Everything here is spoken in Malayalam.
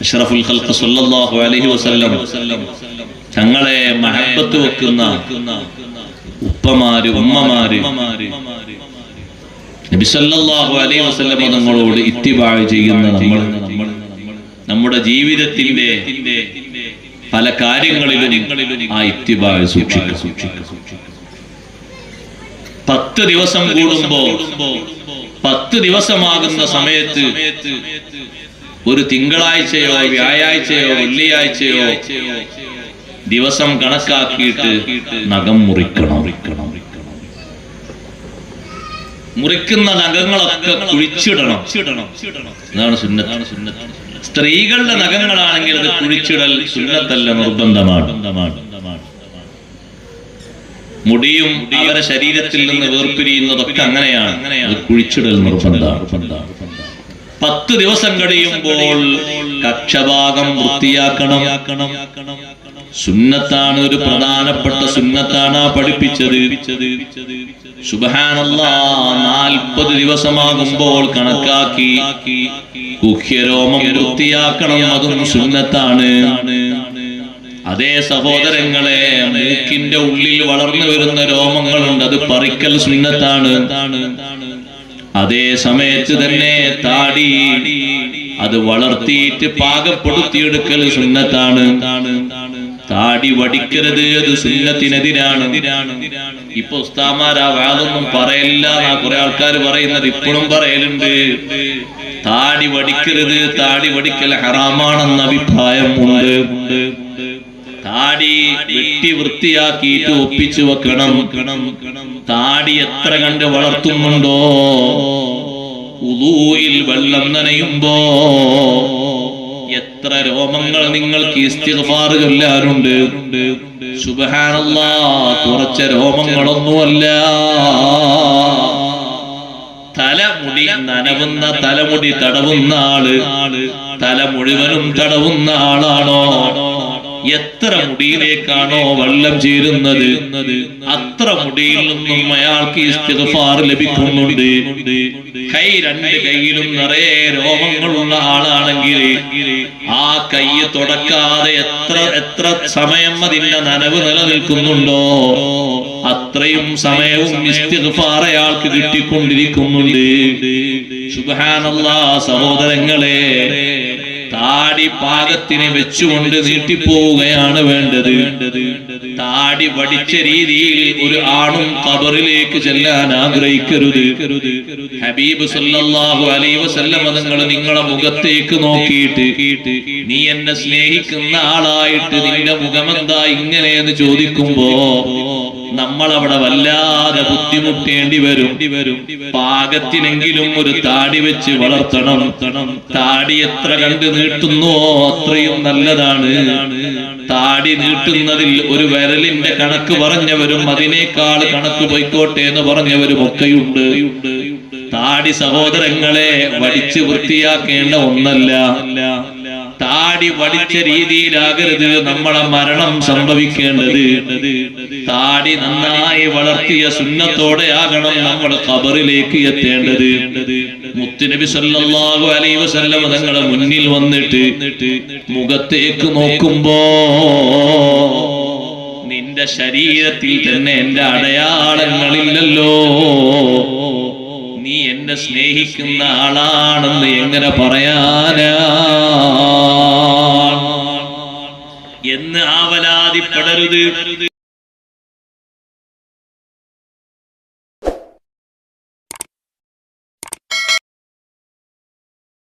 അഷ്റഫുൽ ഖൽഖ് സല്ലല്ലാഹു അലൈഹി വസല്ലം തങ്ങളെ മഹബത്ത് വെക്കുന്ന ഉപ്പമാര് ഉമ്മമാര് നബി സല്ലല്ലാഹു അലൈഹി വസല്ലം തങ്ങളോട് ഇത്തിബാഴ് ചെയ്യുന്ന നമ്മൾ. നമ്മുടെ ജീവിതത്തിന്റെ പല കാര്യങ്ങളിലും ആ സൂക്ഷിക്കുക പത്ത് ദിവസം കൂടുമ്പോ പത്ത് ദിവസമാകുന്ന സമയത്ത് ഒരു തിങ്കളാഴ്ചയോ വ്യാഴാഴ്ചയോ വെള്ളിയാഴ്ചയോ ദിവസം കണക്കാക്കിയിട്ട് നഖം മുറിക്കണം. മുറിക്കുന്ന നഖങ്ങളൊക്കെ കുഴിച്ചിടണം. ഇതാണ് സ്ത്രീകളുടെ നഖങ്ങളാണെങ്കിൽ അത് കുഴിച്ചിടൽ സുന്നത്തല്ല നിർബന്ധമാണ്. മുടിയും അവരെ ശരീരത്തിൽ നിന്ന് വേർപിരിയുന്നതൊക്കെ അങ്ങനെയാണ്. അത് കുഴിച്ചിടൽ നിർബന്ധമാണ്. പത്ത് ദിവസം കഴിയുമ്പോൾ കക്ഷഭാഗം വൃത്തിയാക്കണം. സുന്നത്താണ് ഒരു പ്രധാനപ്പെട്ട സുന്നത്താണ് പഠിപ്പിച്ചത്. സുബഹാനല്ലാ നാൽപ്പത് ദിവസമാകുമ്പോൾ കണക്കാക്കി കുഹ്യരോമം വൃത്തിയാക്കണം. അതും സുന്നത്താണ്. അതേ സഹോദരങ്ങളെ മൂക്കിന്റെ ഉള്ളിൽ വളർന്നു വരുന്ന രോമങ്ങളുണ്ട്. അത് പറിക്കൽ സുന്നത്താണ്. അതേ സമയത്ത് തന്നെ താടി അത് വളർത്തിയിട്ട് പാകപ്പെടുത്തിയെടുക്കൽ സുന്നത്താണ്. താടി വടിക്കരുത് അത് സുന്നത്തിനെതിരാണ്. ഇപ്പൊ ഉസ്താമാർ ആ വാദൊന്നും പറയില്ല കുറെ ആൾക്കാർ പറയുന്നത് ഇപ്പോഴും പറയലുണ്ട്. താടി വടിക്കരുത് താടി വടിക്കൽ ഹറാമാണെന്ന അഭിപ്രായം ഉണ്ട്. താടി വെട്ടി വൃത്തിയാക്കിയിട്ട് ഒപ്പിച്ചു വെക്കണം. താടി എത്ര കണ്ട് വളർത്തുന്നുണ്ടോ? ഉദൂയിൽ വെള്ളം നനയുമ്പോ എത്ര രോമങ്ങൾ നിങ്ങൾക്ക് ഇസ്തിഗ്ഫാർ ചൊല്ലാറുണ്ട് കുറച്ച രോമങ്ങളൊന്നുമല്ല. തലമുടി നനവുന്ന തലമുടി തടവുന്ന ആൾ തല മുഴുവനും തടവുന്ന ആളാണോ? എത്ര മുടിയിലേക്കാണോ വെള്ളം ചേരുന്നത്? അത്ര മുടിയിൽ നിന്നും അയാൾക്ക് ഇസ്തിഗ്ഫാർ ലഭിക്കുന്നുണ്ട്. കൈ രണ്ട് കൈയിലും നിറയെ രോമങ്ങളുള്ള ആളാണെങ്കിൽ ആ കൈ തുടക്കാതെ എത്ര എത്ര സമയം അതിന്റെ നനവ് നിലനിൽക്കുന്നുണ്ടോ? അത്രയും സമയവും ഇസ്തിഗ്ഫാർ അയാൾക്ക് കിട്ടിക്കൊണ്ടിരിക്കുന്നുണ്ട്. സുബ്ഹാനല്ലാ സഹോദരങ്ങളെ താടി പാകത്തിന് വെച്ചുകൊണ്ട് നീട്ടിപ്പോവുകയാണ് വേണ്ടത്. താടി വടിച്ച രീതിയിൽ ഒരു ആണും കബറിലേക്ക് ചെല്ലാൻ ആഗ്രഹിക്കരുത്. ഹബീബ് സല്ലാഹു അലൈഹി വസല്ലം നിങ്ങൾ നിങ്ങളെ മുഖത്തേക്ക് നോക്കിയിട്ട് നീ എന്നെ സ്നേഹിക്കുന്ന ആളായിട്ട് നിന്റെ മുഖമെന്താ ഇങ്ങനെയെന്ന് ചോദിക്കുമ്പോ നമ്മൾ അവിടെ വല്ലാതെ ബുദ്ധിമുട്ടേണ്ടി വരും. പാകത്തിനെങ്കിലും ഒരു താടി വെച്ച് വളർത്തണം. താടി എത്ര കണ്ട് നീട്ടുന്നോ അത്രയും നല്ലതാണ്. താടി നീട്ടുന്നതിൽ ഒരു വിരലിന്റെ കണക്ക് പറഞ്ഞവരും അതിനേക്കാൾ കണക്ക് പോയിക്കോട്ടെ എന്ന് പറഞ്ഞവരും ഒക്കെയുണ്ട്. താടി സഹോദരങ്ങളെ വടിച്ച് വൃത്തിയാക്കേണ്ട ഒന്നല്ല. താടി വടിച്ച രീതിയിലാകരുത്. നമ്മളെ മരണം സംഭവിക്കേണ്ടത് താടി നന്നായി വളർത്തിയ സുന്നത്തോടെ ആകണം നമ്മൾ ഖബറിലേക്ക് എത്തേണ്ടത്. മുത്തുനബി സല്ലല്ലാഹു അലൈഹി വസല്ലം തങ്ങളെ മുന്നിൽ വന്നിട്ട് മുഖത്തേക്ക് നോക്കുമ്പോ നിന്റെ ശരീരത്തിൽ തന്നെ എന്റെ അടയാളങ്ങളില്ലല്ലോ. നീ എന്നെ സ്നേഹിക്കുന്ന ആളാണെന്ന് എങ്ങനെ പറയാനാ? എന്ന് ആവലാതിപ്പെടരുത്